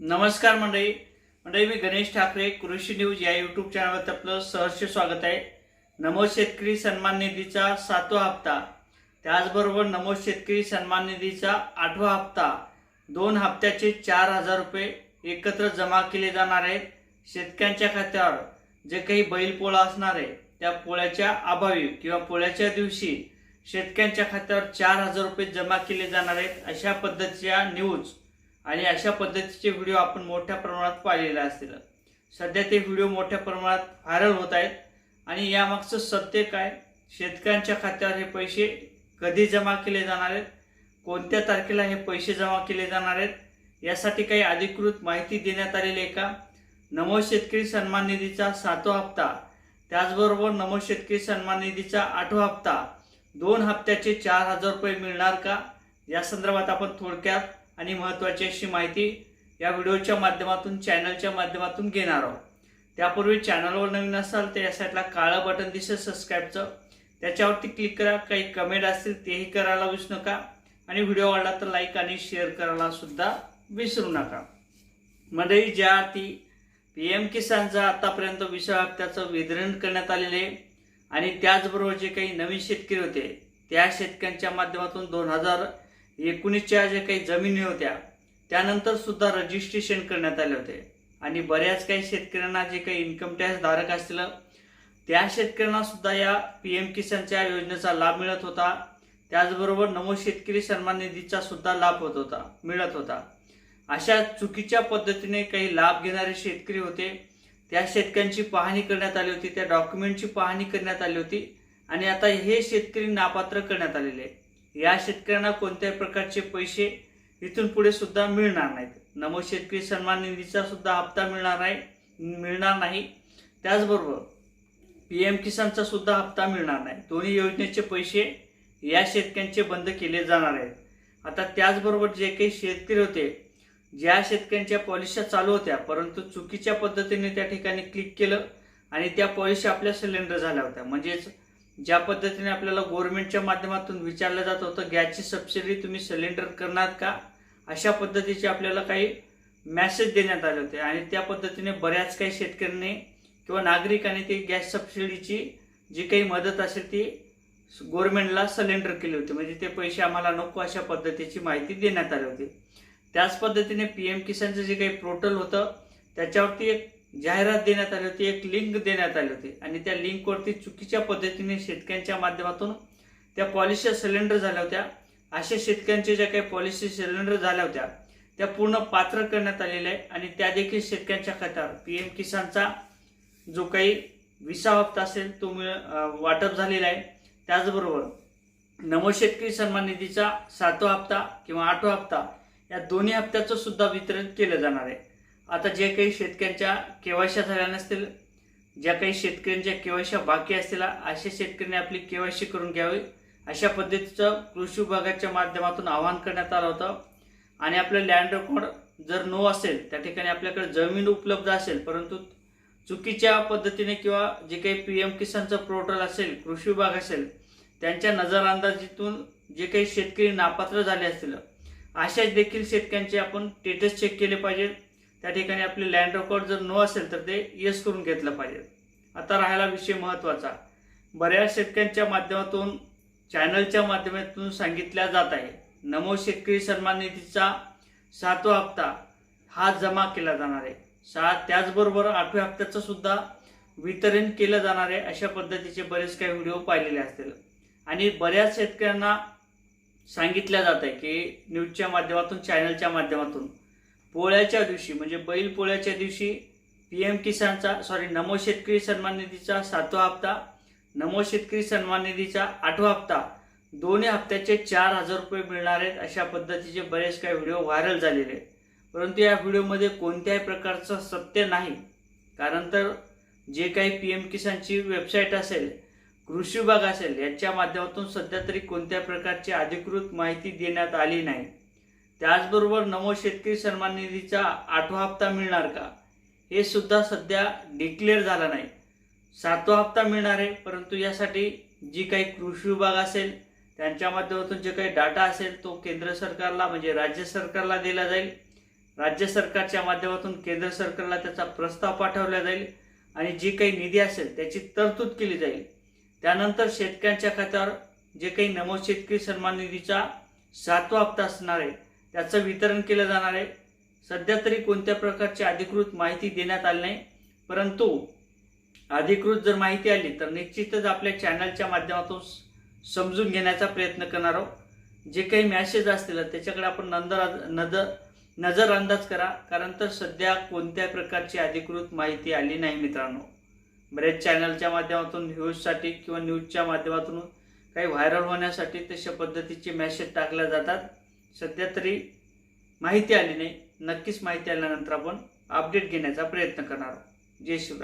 नमस्कार मंडळी. मंडळी मी गणेश ठाकरे कृषी न्यूज या युट्यूब चॅनलवर आपलं सहर्ष स्वागत आहे. नमो शेतकरी सन्मान निधीचा सातवा हप्ता. त्याचबरोबर नमो शेतकरी सन्मान निधीचा आठवा हप्ता. दोन हप्त्याचे चार हजार रुपये एकत्र जमा केले जाणार आहेत शेतकऱ्यांच्या खात्यावर. जे काही बैलपोळा असणार आहे त्या पोळ्याच्या अभावी किंवा पोळ्याच्या दिवशी शेतकऱ्यांच्या खात्यावर चार हजार रुपये जमा केले जाणार आहेत अशा पद्धतीच्या न्यूज आणि अशा पद्धतीचे व्हिडिओ आपण मोठ्या प्रमाणात पाहिलेले असतील. सध्या ते व्हिडिओ मोठ्या प्रमाणात व्हायरल होत आहेत. आणि यामागचं सत्य काय? शेतकऱ्यांच्या खात्यावर हे पैसे कधी जमा केले जाणार आहेत? कोणत्या तारखेला हे पैसे जमा केले जाणार आहेत? यासाठी काही अधिकृत माहिती देण्यात आलेली आहे का? नमो शेतकरी सन्मान निधीचा सातवा हप्ता. त्याचबरोबर नमो शेतकरी सन्मान निधीचा आठवा हप्ता. दोन हप्त्याचे चार हजार रुपये मिळणार का? या संदर्भात आपण थोडक्यात आणि महत्त्वाची अशी माहिती या व्हिडिओच्या माध्यमातून चॅनलच्या माध्यमातून घेणार आहोत. त्यापूर्वी चॅनलवर नवीन असाल तर या साईडला काळं बटन दिसेल सबस्क्राईबचं. त्याच्यावरती क्लिक करा. काही कमेंट असतील तेही करायला विसरू नका. आणि व्हिडिओ आवडला तर लाईक आणि शेअर करायला सुद्धा विसरू नका. मंडळी ज्या अर्थी पी एम किसानचा आतापर्यंत विषय हप्त्याचं वितरण करण्यात आलेले आहे आणि त्याचबरोबर जे काही नवीन शेतकरी होते त्या शेतकऱ्यांच्या माध्यमातून दोन हजार एकोणीसच्या ज्या काही जमिनी होत्या त्यानंतर सुद्धा रजिस्ट्रेशन करण्यात आले होते. आणि बऱ्याच काही शेतकऱ्यांना जे काही इन्कम टॅक्स धारक असतील त्या शेतकऱ्यांना सुद्धा या पी एम किसानच्या योजनेचा लाभ मिळत होता. त्याचबरोबर नमो शेतकरी सन्मान निधीचा सुद्धा लाभ होत होता मिळत होता. अशा चुकीच्या पद्धतीने काही लाभ घेणारे शेतकरी होते. त्या शेतकऱ्यांची पाहणी करण्यात आली होती त्या डॉक्युमेंटची पाहणी करण्यात आली होती. आणि आता हे शेतकरी नापात्र करण्यात आलेले. आहे या शेतकऱ्यांना कोणत्याही प्रकारचे पैसे इथून पुढे सुद्धा मिळणार नाहीत. नमो शेतकरी सन्मान निधीचा सुद्धा हप्ता मिळणार नाही मिळणार नाही. त्याचबरोबर पी एम किसानचा सुद्धा हप्ता मिळणार नाही. दोन्ही योजनेचे पैसे या शेतकऱ्यांचे बंद केले जाणार आहेत. आता त्याचबरोबर जे काही शेतकरी होते ज्या शेतकऱ्यांच्या पॉलिश्या चालू होत्या परंतु चुकीच्या पद्धतीने त्या ठिकाणी क्लिक केलं आणि त्या पॉलिसी आपल्या सिलेंडर झाल्या होत्या. म्हणजेच ज्या पद्धतीने आपल्याला गव्हर्नमेंटच्या माध्यमातून विचारलं जात होतं गॅसची सबसिडी तुम्ही सिलेंडर करणार का? अशा पद्धतीचे आपल्याला काही मॅसेज देण्यात आले होते. आणि त्या पद्धतीने बऱ्याच काही शेतकऱ्यांनी किंवा नागरिकांनी ती गॅस सबसिडीची जी काही मदत असेल ती गव्हर्नमेंटला सिलेंडर केली होती. म्हणजे ते पैसे आम्हाला नको अशा पद्धतीची माहिती देण्यात आली होती. त्याच पद्धतीने पी एम किसानचं जे काही पोर्टल होतं त्याच्यावरती एक जाहिरात देण्यात आली होती एक लिंक देण्यात आली होती. आणि त्या लिंकवरती चुकीच्या पद्धतीने शेतकऱ्यांच्या माध्यमातून त्या पॉलिसी सिलेंडर झाल्या होत्या. अशा शेतकऱ्यांच्या ज्या काही पॉलिसी सिलेंडर झाल्या होत्या त्या पूर्ण पात्र करण्यात आलेल्या आहे. आणि त्या देखील शेतकऱ्यांच्या खात्यावर. पी एम किसानचा जो काही विसा हप्ता असेल तो वाटप झालेला आहे. त्याचबरोबर नमो शेतकरी सन्मान निधीचा सातवा हप्ता किंवा आठवा हप्ता या दोन्ही हप्त्याचं सुद्धा वितरण केलं जाणार आहे. आता जे काही शेतकऱ्यांच्या केवायशा झाल्या नसतील ज्या काही शेतकऱ्यांच्या केवायशा बाकी असतील अशा शेतकऱ्यांनी आपली केवायसी करून घ्यावी. अशा पद्धतीचं कृषी विभागाच्या माध्यमातून आवाहन करण्यात आलं होतं. आणि आपलं लँड रेकॉर्ड जर नो असेल त्या ठिकाणी आपल्याकडे जमीन उपलब्ध असेल परंतु चुकीच्या पद्धतीने किंवा जे काही पी एम किसानचं पोर्टल असेल कृषी विभाग असेल त्यांच्या नजरअंदाजीतून जे काही शेतकरी नापात्र झाले असतील अशा देखील शेतकऱ्यांचे आपण स्टेटस चेक केले पाहिजेत त्या ठिकाणी आपले लँड रेकॉर्ड जर नो असेल तर ते येस करून घेतलं पाहिजे. आता राहायला विषय महत्त्वाचा बऱ्याच शेतकऱ्यांच्या माध्यमातून चॅनलच्या माध्यमातून सांगितल्या जात आहे. नमो शेतकरी सन्मान निधीचा सातवा हप्ता हा जमा केला जाणार आहे. सहा त्याचबरोबर आठव्या हप्त्याचं सुद्धा वितरण केलं जाणार आहे अशा पद्धतीचे बरेच काही व्हिडिओ पाहिलेले असतील. आणि बऱ्याच शेतकऱ्यांना सांगितल्या जात आहे की न्यूजच्या माध्यमातून चॅनलच्या माध्यमातून पोळ्याच्या दिवशी म्हणजे बैल पोळ्याच्या दिवशी पी एम किसानचा सॉरी नमो शेतकरी सन्मान निधीचा सातवा हप्ता नमो शेतकरी सन्मान निधीचा आठवा हप्ता दोन्ही हप्त्याचे चार हजार रुपये मिळणार आहेत अशा पद्धतीचे बरेच काही व्हिडिओ व्हायरल झालेले आहेत. परंतु या व्हिडिओमध्ये कोणत्याही प्रकारचं सत्य नाही. कारण तर जे काही पी एम किसानची वेबसाईट असेल कृषी विभाग असेल याच्या माध्यमातून सध्या तरी कोणत्या प्रकारची अधिकृत माहिती देण्यात आली नाही. त्याचबरोबर नमो शेतकरी सन्मान निधीचा आठवा हप्ता मिळणार का? हे सुद्धा सध्या डिक्लेअर झाला नाही. सातवा हप्ता मिळणार आहे परंतु यासाठी जी काही कृषी विभाग असेल त्यांच्या माध्यमातून जे काही डाटा असेल तो केंद्र सरकारला म्हणजे राज्य सरकारला दिला जाईल. राज्य सरकारच्या माध्यमातून केंद्र सरकारला त्याचा प्रस्ताव पाठवला जाईल आणि जी काही निधी असेल त्याची तरतूद केली जाईल. त्यानंतर शेतकऱ्यांच्या खात्यावर जे काही नमो शेतकरी सन्मान निधीचा सातवा हप्ता असणार आहे त्याचं वितरण केलं जाणार आहे. सध्या तरी कोणत्या प्रकारची अधिकृत माहिती देण्यात आली नाही. परंतु अधिकृत जर माहिती आली तर निश्चितच आपल्या चॅनलच्या माध्यमातून समजून घेण्याचा प्रयत्न करणार आहोत. जे काही मॅसेज असतील त्याच्याकडे आपण नंदर नजर नजर अंदाज करा. कारण तर सध्या कोणत्या प्रकारची अधिकृत माहिती आली नाही मित्रांनो. बरेच चॅनलच्या माध्यमातून न्यूजसाठी किंवा न्यूजच्या माध्यमातून काही व्हायरल होण्यासाठी तशा पद्धतीचे मॅसेज टाकल्या जातात. सध्या तरी माहिती आली नाही. नक्कीच माहिती आल्यानंतर आपण अपडेट घेण्याचा प्रयत्न करणार आहोत. जय शिवराय.